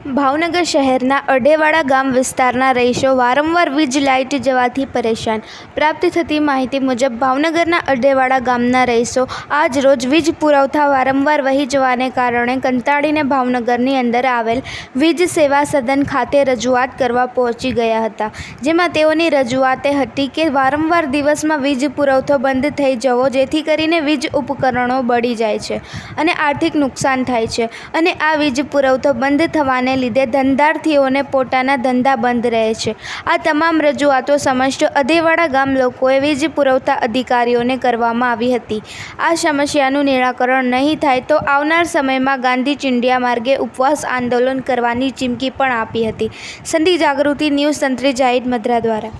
ભાવનગર શહેરના અડેવાડા ગામ વિસ્તારના રહીશો વારંવાર વીજ લાઇટ જવાથી પરેશાન. પ્રાપ્ત થતી માહિતી મુજબ, ભાવનગરના અડેવાડા ગામના રહીશો આજ રોજ વીજ પુરવઠા વારંવાર વહી જવાને કારણે કંટાળીને ભાવનગરની અંદર આવેલ વીજ સેવા સદન ખાતે રજૂઆત કરવા પહોંચી ગયા હતા. જેમાં તેઓની રજૂઆત હતી કે, વારંવાર દિવસમાં વીજ પુરવઠો બંધ થઈ જવો, જેથી કરીને વીજ ઉપકરણો બળી જાય છે અને આર્થિક નુકસાન થાય છે અને આ વીજ પુરવઠો બંધ થવાને લીધે ધંધાર્થીઓને પોતાના ધંધા બંધ રહે છે. આ તમામ રજૂઆતો સમસ્ત અધેવાડા ગામ લોકોએ વીજ પુરવઠા અધિકારીઓને કરવામાં આવી હતી. આ સમસ્યાનું નિરાકરણ નહીં થાય તો આવનાર સમયમાં ગાંધી ચિંડિયા માર્ગે ઉપવાસ આંદોલન કરવાની ચીમકી પણ આપી હતી. સંધિ જાગૃતિ ન્યૂઝ તંત્રી જાહિદ મદ્રા દ્વારા.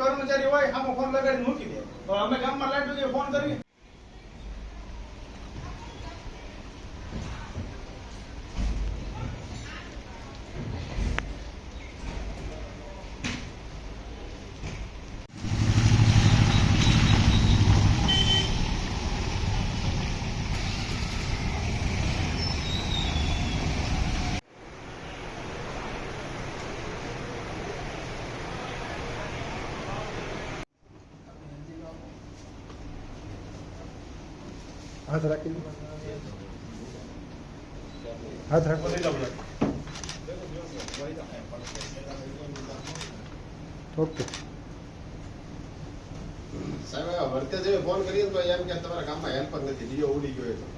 કર્મચારી હોય, હામાં ફોન લગાડીને મૂકી દે. અમે ગામમાં લાઈટ ફોન કરી હાથ રાખી હાથ રાખો. ઓકે. સાહેબ વર્તે જે ફોન કરીએ તો એમ કે તમારા ગામમાં હેલ્પ જ નથી ડીઓ ઉડી ગયો એટલે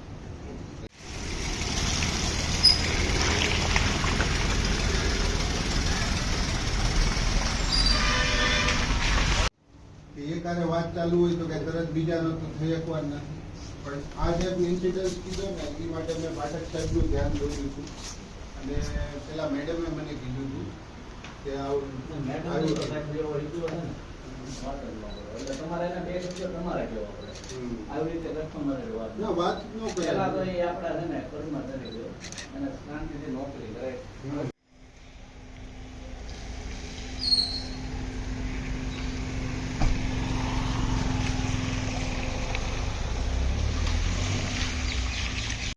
કે એક હારે વાત ચાલુ હોય તો કે તરત બીજાનો તો થઈ શકવાનું નથી. પણ આ જે ઇન્સિડન્સ કીધો ને એ માટે મેં પાઠક સાહેબનું ધ્યાન દોર્યું છું અને પેલા મેડમે મને કીધું હતું કે તમારે એના બે શબ્દો તમારે કહેવા પડે આવી રીતે કસ્ટમરે વાત નો વાત ન પહેલા તો એ આપણા છે ને કર્મમાં કરી દો અને શાંતિથી નોકરી કરે.